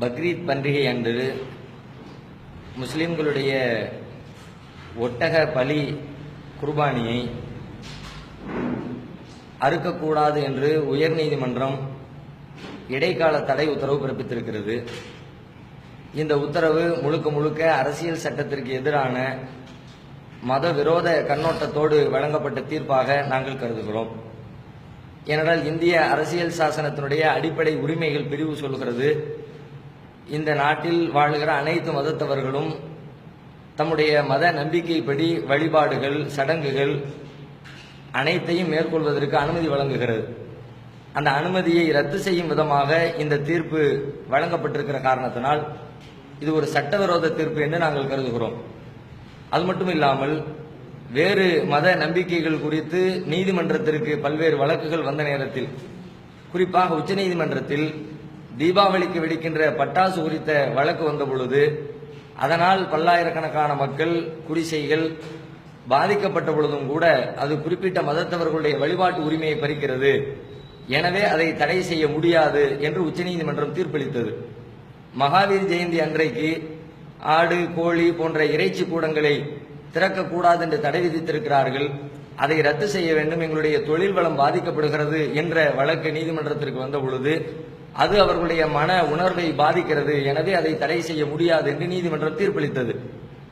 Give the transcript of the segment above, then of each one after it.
பக்ரீத் பண்டிகை அன்று முஸ்லிம்களுடைய ஒட்டக பலி குர்பானியை அறுக்கக்கூடாது என்று உயர்நீதிமன்றம் இடைக்கால தடை உத்தரவு பிறப்பித்திருக்கிறது. இந்த உத்தரவு முழுக்க முழுக்க அரசியல் சட்டத்திற்கு எதிரான மத விரோத கண்ணோட்டத்தோடு வழங்கப்பட்ட தீர்ப்பாக நாங்கள் கருதுகிறோம். ஏனென்றால் இந்திய அரசியல் சாசனத்தினுடைய அடிப்படை உரிமைகள் பிரிவு சொல்கிறது இந்த நாட்டில் வாழுகிற அனைத்து மதத்தவர்களும் தம்முடைய மத நம்பிக்கைப்படி வழிபாடுகள் சடங்குகள் அனைத்தையும் மேற்கொள்வதற்கு அனுமதி வழங்குகிறது. அந்த அனுமதியை ரத்து செய்யும் விதமாக இந்த தீர்ப்பு வழங்கப்பட்டிருக்கிற காரணத்தினால் இது ஒரு சட்டவிரோத தீர்ப்பு என்று நாங்கள் கருதுகிறோம். அது மட்டும் இல்லாமல் வேறு மத நம்பிக்கைகள் குறித்து நீதிமன்றத்திற்கு பல்வேறு வழக்குகள் வந்த நேரத்தில் குறிப்பாக உச்சநீதிமன்றத்தில் தீபாவளிக்கு வெடிக்கின்ற பட்டாசு குறித்த வழக்கு வந்த பொழுது அதனால் பல்லாயிரக்கணக்கான மக்கள் குடிசைகள் பாதிக்கப்பட்ட பொழுதும் கூட அது குறிப்பிட்ட மதத்தவர்களுடைய வழிபாட்டு உரிமையை பறிக்கிறது. எனவே அதை தடை செய்ய முடியாது என்று உச்சநீதிமன்றம் தீர்ப்பளித்தது. மகாவீர் ஜெயந்தி அன்றைக்கு ஆடு கோழி போன்ற இறைச்சி கூடங்களை திறக்கக்கூடாது என்று தடை விதித்திருக்கிறார்கள். அதை ரத்து செய்ய வேண்டும் எங்களுடைய தொழில் வளம் பாதிக்கப்படுகிறது என்ற வழக்கு நீதிமன்றத்திற்கு வந்த பொழுது அது அவர்களுடைய மன உணர்வை பாதிக்கிறது. எனவே அதை தடை செய்ய முடியாது என்று நீதிமன்றம் தீர்ப்பளித்தது.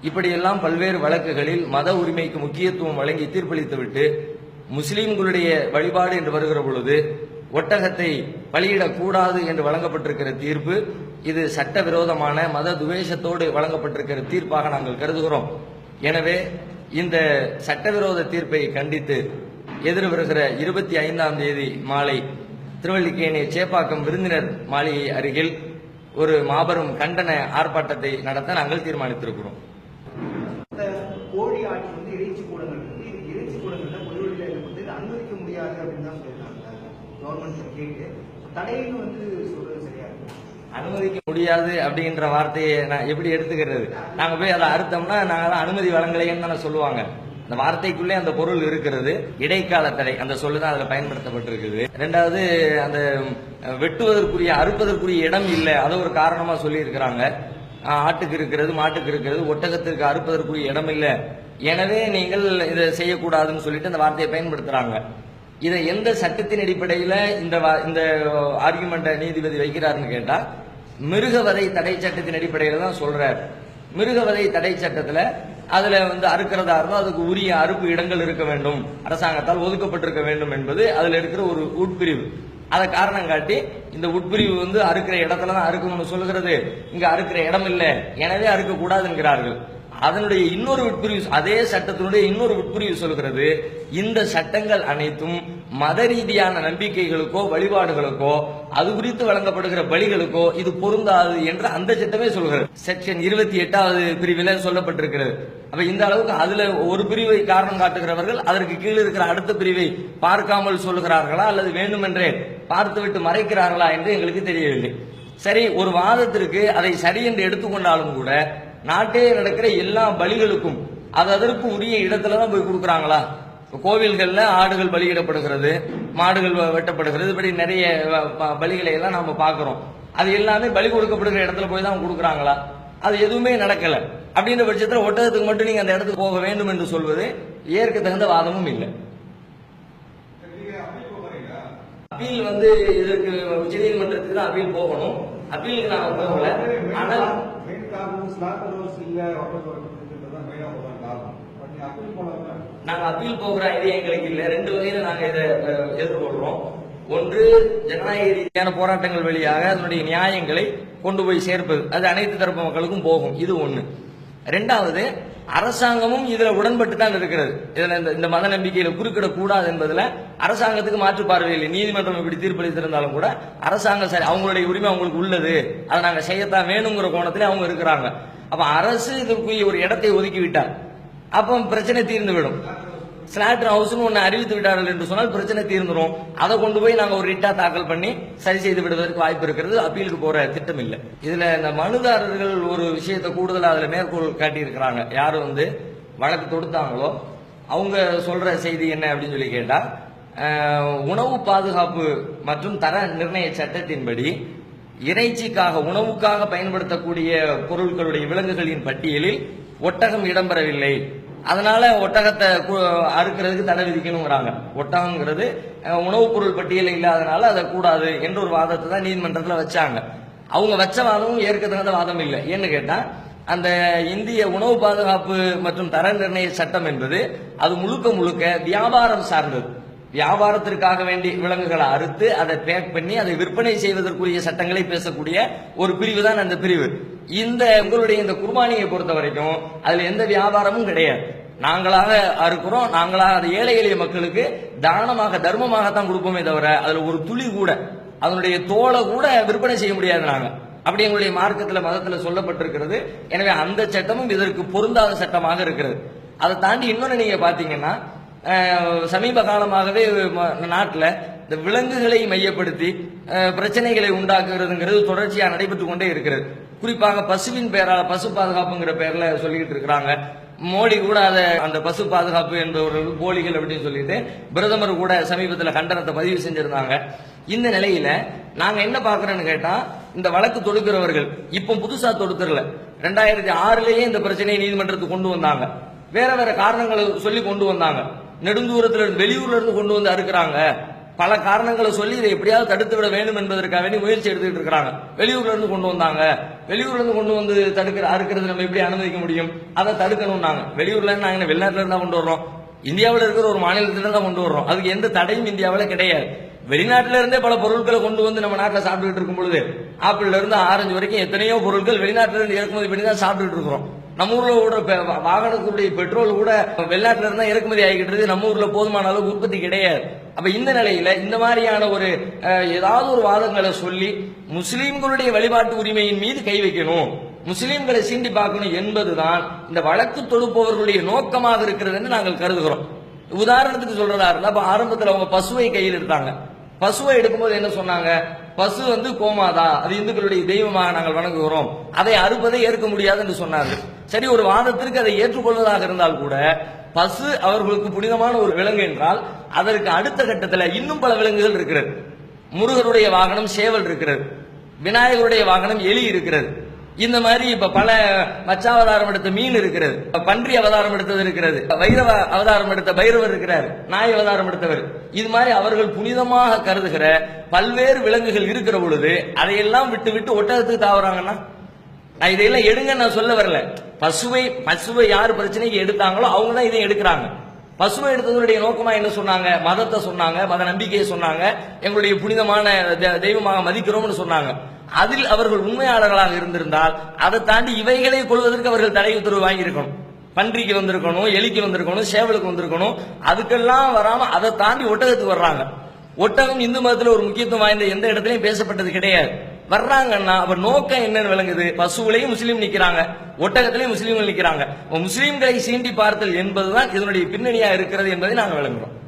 இப்படியெல்லாம் பல்வேறு வழக்குகளில் மத உரிமைக்கு முக்கியத்துவம் வழங்கி தீர்ப்பளித்துவிட்டு முஸ்லீம்களுடைய வழிபாடு என்று வருகிற பொழுது ஒட்டகத்தை பலியிடக்கூடாது என்று வழங்கப்பட்டிருக்கிற தீர்ப்பு இது சட்டவிரோதமான மத துவேஷத்தோடு வழங்கப்பட்டிருக்கிற தீர்ப்பாக நாங்கள் கருதுகிறோம். எனவே இந்த சட்டவிரோத தீர்ப்பை கண்டித்து எதிர்வருகிற இருபத்தி ஐந்தாம் தேதி மாலை திருவல்லிக்கேணி சேப்பாக்கம் விருந்தினர் மாளிகை அருகில் ஒரு மாபெரும் கண்டன ஆர்ப்பாட்டத்தை நடத்த நாங்கள் தீர்மானித்திருக்கிறோம். கோழி ஆட்சி வந்து இறைச்சி கூடங்கள் இருக்கு. இது இறைச்சி கூடங்கள்ல பொதுவெளியில வந்து இதை அனுமதிக்க முடியாது அப்படின்னு தான் சொல்லியிருக்காங்க கவர்மெண்ட் கேட்டு. தடைன்னு வந்து சொல்றது சரியா அனுமதிக்க முடியாது அப்படின்ற வார்த்தையை நான் எப்படி எடுத்துக்கிறது? நாங்க போய் அதை அறுத்தோம்னா நாங்க அனுமதி வழங்கலைன்னு தானே சொல்லுவாங்க. அந்த வார்த்தைக்குள்ளே அந்த பொருள் இருக்கிறது. இடைக்கால தடை அந்த சொல்லு தான் அதில் பயன்படுத்தப்பட்டிருக்குது. ரெண்டாவது அந்த வெட்டுவதற்குரிய அறுப்பதற்குரிய இடம் இல்லை. அதை ஒரு காரணமாக சொல்லியிருக்கிறாங்க. ஆட்டுக்கு இருக்கிறது மாட்டுக்கு இருக்கிறது ஒட்டகத்திற்கு அறுப்பதற்குரிய இடம் இல்லை. எனவே நீங்கள் இதை செய்யக்கூடாதுன்னு சொல்லிட்டு அந்த வார்த்தையை பயன்படுத்துகிறாங்க இதை எந்த சட்டத்தின் அடிப்படையில் இந்த வா- இந்த ஆர்குமெண்ட்டை நீதிபதி வைக்கிறாருன்னு கேட்டால் மிருகவதை தடை சட்டத்தின் அடிப்படையில் தான் சொல்கிறார் மிருகவதை தடை சட்டத்தில் அதுல வந்து அறுக்கிறதா இருந்தால் அதுக்கு உரிய அறுப்பு இடங்கள் இருக்க வேண்டும். அரசாங்கத்தால் ஒதுக்கப்பட்டிருக்க வேண்டும் என்பது அதுல இருக்கிற ஒரு உட்பிரிவு. அதை காரணம் காட்டி இந்த உட்பிரிவு வந்து அறுக்கிற இடத்துல தான் அறுக்கணும்னு சொல்லுகிறது. இங்க அறுக்கிற இடம் இல்லை. எனவே அறுக்க கூடாதுங்கிறார்கள் அதனுடைய இன்னொரு உட்பிரிவு அதே சட்டத்தினுடைய இன்னொரு உட்பிரிவு சொல்கிறது இந்த சட்டங்கள் அனைத்தும் மத ரீதியான நம்பிக்கைகளுக்கோ வழிபாடுகளுக்கோ அது குறித்து வழங்கப்படுகிற பலிகளுக்கோ இது பொருந்தாது என்று அந்த சட்டமே சொல்கிறது. செக்ஷன் இருபத்தி எட்டாவது பிரிவில் சொல்லப்பட்டிருக்கிறது. அப்ப இந்த அளவுக்கு அதுல ஒரு பிரிவை காரணம் காட்டுகிறவர்கள் அதற்கு கீழே இருக்கிற அடுத்த பிரிவை பார்க்காமல் சொல்லுகிறார்களா அல்லது வேண்டுமென்றே பார்த்துவிட்டு மறைக்கிறார்களா என்று எங்களுக்கு தெரியவில்லை. சரி ஒரு வாதத்திற்கு அதை சரி என்று எடுத்துக்கொண்டாலும் கூட நாட்டே நடக்கிற எல்லா பலிகளுக்கும் அது அதற்கு உரிய இடத்துல தான் போய் கொடுக்குறாங்களா? கோவில்களில் ஆடுகள் பலியிடப்படுகிறது மாடுகள் வ- வெட்டப்படுகிறது இப்படி நிறைய ப- பலிகளை எல்லாம் நம்ம பார்க்குறோம். அது எல்லாமே பலி கொடுக்கப்படுகிற இடத்துல போய் தான் கொடுக்குறாங்களா? அது எதுவுமே நடக்கலை. அப்படின்ற பட்சத்தில் ஒட்டகத்துக்கு மட்டும் நீங்கள் அந்த இடத்துக்கு போக வேண்டும் என்று சொல்வது ஏற்க தகுந்த வாதமும் இல்லை. அப்பீல் வந்து இதற்கு உச்சநீதிமன்றத்துக்கு தான் அப்பீல் போகணும். அப்பீலுக்கு நான் போகல. ஆனால் மெயின் காரணம் ஸ்லாட்டர் ஹவுஸ் இல்ல ஹோட்டல் இருக்கிறது தான் மெயினா போதான் காரணம். பட் நீ அப்பீல் நாங்க அப்பீல் போகிற ஐடியா எங்களுக்கு இல்ல. ரெண்டு வகையில நாங்க இதை அஹ், எதிர்கொள்றோம். ஒன்று ஜனநாயக ரீதியான போராட்டங்கள் வழியாக அதனுடைய நியாயங்களை கொண்டு போய் சேர்ப்பது. அது அனைத்து தரப்பு மக்களுக்கும் போகும். இது ஒண்ணு. ரெண்டாவது அரசாங்கமும் இதுல உடன்பட்டு தான் இருக்கிறது. இதுல இந்த- இந்த மத நம்பிக்கையில குறுக்கிட கூடாது என்பதுல அரசாங்கத்துக்கு மாற்று பார்வை இல்லை. நீதிமன்றம் இப்படி தீர்ப்பளித்திருந்தாலும் கூட அரசாங்கம் சரி அவங்களுடைய உரிமை அவங்களுக்கு உள்ளது. அதை நாங்க செய்யத்தான் வேணுங்கிற கோணத்துல அவங்க இருக்கிறாங்க. அப்ப அரசு இதற்குரிய ஒரு இடத்தை ஒதுக்கி விட்டார். அப்போ பிரச்சனை தீர்ந்து விடும். ஸ்லாட்டர் ஹவுஸ்னு ஒன்று அறிவித்து விட்டார்கள் என்று சொன்னால் பிரச்சனை தீர்ந்துடும் அதை கொண்டு போய் நாங்கள் ஒரு ரிட்டா தாக்கல் பண்ணி சரி செய்து விடுவதற்கு வாய்ப்பு இருக்கிறது. அப்பீலுக்கு போகிற திட்டம் இல்லை இதில் இந்த மனுதாரர்கள் ஒரு விஷயத்தை கூடுதலாக அதில் மேற்கோள் காட்டியிருக்கிறாங்க. யார் வந்து வழக்கு தொடுத்தாங்களோ அவங்க சொல்கிற செய்தி என்ன அப்படின்னு சொல்லி கேட்டால் உணவு பாதுகாப்பு மற்றும் தர நிர்ணய சட்டத்தின்படி இறைச்சிக்காக உணவுக்காக பயன்படுத்தக்கூடிய பொருட்களுடைய விலங்குகளின் பட்டியலில் ஒட்டகம் இடம்பெறவில்லை. அதனால ஒட்டகத்தை கு- அறுக்கிறதுக்கு தடை விதிக்கணுங்கிறாங்க. ஒட்டகங்கிறது உணவுப் பொருள் பட்டியல் இல்லாதனால அதை கூடாது என்ற ஒரு வாதத்தை தான் நீதிமன்றத்தில் வச்சாங்க. அவங்க வச்ச வாதமும் ஏற்கத்தகுந்த வாதம் இல்லை. ஏன்னு கேட்டால் அந்த இந்திய உணவு பாதுகாப்பு மற்றும் தர நிர்ணய சட்டம் என்பது அது முழுக்க முழுக்க வியாபாரம் சார்ந்தது. வியாபாரத்திற்காக வேண்டி விலங்குகளை அறுத்து அதை பேக் பண்ணி அதை விற்பனை செய்வதற்குரிய சட்டங்களை பேசக்கூடிய ஒரு பிரிவு தான் அந்த பிரிவு. இந்த உங்களுடைய இந்த குர்பானியை பொறுத்த வரைக்கும் அதுல எந்த வியாபாரமும் கிடையாது. நாங்களாக அறுக்கிறோம் நாங்களாக அதை ஏழை எளிய மக்களுக்கு தானமாக தர்மமாகத்தான் கொடுப்போமே தவிர அதுல ஒரு துளி கூட அதனுடைய தோலை கூட விற்பனை செய்ய முடியாது நாங்க. அப்படி எங்களுடைய மார்க்கத்துல மதத்துல சொல்லப்பட்டிருக்கிறது. எனவே அந்த சட்டமும் இதற்கு பொருந்தாத சட்டமாக இருக்கிறது. அதை தாண்டி இன்னொன்னு நீங்க பாத்தீங்கன்னா சமீப காலமாகவே நாட்டுல இந்த விலங்குகளை மையப்படுத்தி பிரச்சனைகளை உண்டாக்குறதுங்கிறது தொடர்ச்சியாக நடைபெற்று கொண்டே இருக்கிறது. குறிப்பாக பசுவின் பெயரால் பசு பாதுகாப்புங்கிற பெயர்ல சொல்லிக்கிட்டு இருக்கிறாங்க. மோடி கூட அதை அந்த பசு பாதுகாப்பு என்பவர்கள் போலிகள் அப்படின்னு சொல்லிட்டு பிரதமர் கூட சமீபத்தில் கண்டனத்தை பதிவு செஞ்சிருந்தாங்க. இந்த நிலையில நாங்க என்ன பாக்குறோம்னு கேட்டா இந்த வழக்கு தொடுக்கிறவர்கள் இப்போ புதுசா தொடுக்கறல. ரெண்டாயிரத்தி ஆறுலயே இந்த பிரச்சனையை நீதிமன்றத்துக்கு கொண்டு வந்தாங்க. வேற வேற காரணங்களை சொல்லி கொண்டு வந்தாங்க. நெடுந்தூரத்துல இருந்து வெளியூர்ல இருந்து கொண்டு வந்து அறுக்கிறாங்க. பல காரணங்களை சொல்லி இதை எப்படியாவது தடுத்து விட வேண்டும் என்பதற்காக வேண்டி முயற்சி எடுத்துக்கிட்டு இருக்கிறாங்க. வெளியூர்ல இருந்து கொண்டு வந்தாங்க. வெளியூர்ல இருந்து கொண்டு வந்து தடுக்கிற அறுக்கிறது நம்ம எப்படி அனுமதிக்க முடியும்? அதை தடுக்கணும்னாங்க. வெளியூர்ல இருந்து நாங்க என்ன வெளிநாட்டுல இருந்தா கொண்டு வர்றோம்? இந்தியாவில் இருக்கிற ஒரு மாநிலத்தில தான் கொண்டு வர்றோம். அதுக்கு எந்த தடையும் இந்தியாவில் கிடையாது. வெளிநாட்டுல இருந்தே பல பொருட்களை கொண்டு வந்து நம்ம நாட்டில் சாப்பிட்டுட்டு இருக்கும் பொழுது ஆப்பிள்ல இருந்து ஆரஞ்சு வரைக்கும் எத்தனையோ பொருட்கள் வெளிநாட்டுல இருந்து இறக்குமதி பண்ணி தான் சாப்பிட்டுட்டு இருக்கிறோம். நம்ம ஊர்ல கூட பெ- வாகனத்துடைய பெட்ரோல் கூட வெளிநாட்டுல இருந்தா இறக்குமதி ஆகிக்கிட்டு நம்ம ஊர்ல போதுமான அளவுக்கு உற்பத்தி கிடையாது. அப்ப இந்த நிலையில இந்த மாதிரியான ஒரு ஏதாவது ஒரு வாதங்களை சொல்லி முஸ்லீம்களுடைய வழிபாட்டு உரிமையின் மீது கை வைக்கணும். முஸ்லீம்களை சீண்டி பார்க்கணும் என்பதுதான் இந்த வழக்கு தொடுப்பவர்களுடைய நோக்கமாக இருக்கிறது என்று நாங்கள் கருதுகிறோம். உதாரணத்துக்கு சொல்றதா இருந்தா ஆரம்பத்தில் அவங்க பசுவை கையில் எடுத்தாங்க. பசுவை எடுக்கும்போது என்ன சொன்னாங்க? பசு வந்து கோமாதா? அது இந்துக்களுடைய தெய்வமாக நாங்கள் வணங்குகிறோம். அதை அறுப்பதை ஏற்க முடியாது என்று சொன்னார்கள். சரி ஒரு வாதத்திற்கு அதை ஏற்றுக்கொள்வதாக இருந்தால் கூட பசு அவர்களுக்கு புனிதமான ஒரு விலங்கு என்றால் அதற்கு அடுத்த கட்டத்தில் இன்னும் பல விலங்குகள் இருக்கிறது. முருகருடைய வாகனம் சேவல் இருக்கிறது. விநாயகருடைய வாகனம் எலி இருக்கிறது. இந்த மாதிரி இப்ப பல மச்சாவதாரம் எடுத்த மீன் இருக்கிறது. பன்றி அவதாரம் எடுத்தது இருக்கிறது. வைரவ அவதாரம் எடுத்த பைரவர் இருக்கிறார். நாய் அவதாரம் எடுத்தவர். இது மாதிரி அவர்கள் புனிதமாக கருதுகிற பல்வேறு விலங்குகள் இருக்கிற பொழுது அதையெல்லாம் விட்டு விட்டு ஒட்டகத்துக்கு தாவறாங்கன்னா? நான் இதையெல்லாம் எடுங்க நான் சொல்ல வரல. பசுவை பசுவை யார் பிரச்சனைக்கு எடுத்தாங்களோ அவங்க தான் இதை எடுக்கிறாங்க. பசுவை எடுத்ததனுடைய நோக்கமா என்ன சொன்னாங்க? மதத்தை சொன்னாங்க மத நம்பிக்கையை சொன்னாங்க எங்களுடைய புனிதமான தெய்வமாக மதிக்கிறோம்னு சொன்னாங்க. அதில் அவர்கள் உண்மையாளர்களாக இருந்திருந்தால் அதை தாண்டி இவைகளை கொள்வதற்கு அவர்கள் தடை உத்தரவு வாங்கியிருக்கணும். பன்றிக்கு வந்திருக்கணும் எலிக்கு வந்திருக்கணும் சேவலுக்கு வந்திருக்கணும் அதுக்கெல்லாம் வராம அதை தாண்டி ஒட்டகத்துக்கு வர்றாங்க. ஒட்டகம் இந்து மதத்தில் ஒரு முக்கியத்துவம் வாய்ந்த எந்த இடத்துலையும் பேசப்பட்டது கிடையாது. வர்றாங்கன்னா அப்ப நோக்கம் என்னன்னு விளங்குது. பசுவிலையும் முஸ்லீம் நிக்கிறாங்க. ஒட்டகத்திலையும் முஸ்லீம்கள் நிக்கிறாங்க. முஸ்லீம்களை சீண்டி பார்த்தல் என்பதுதான் இதனுடைய பின்னணியா இருக்கிறது என்பதை நாங்கள் விளங்குறோம்.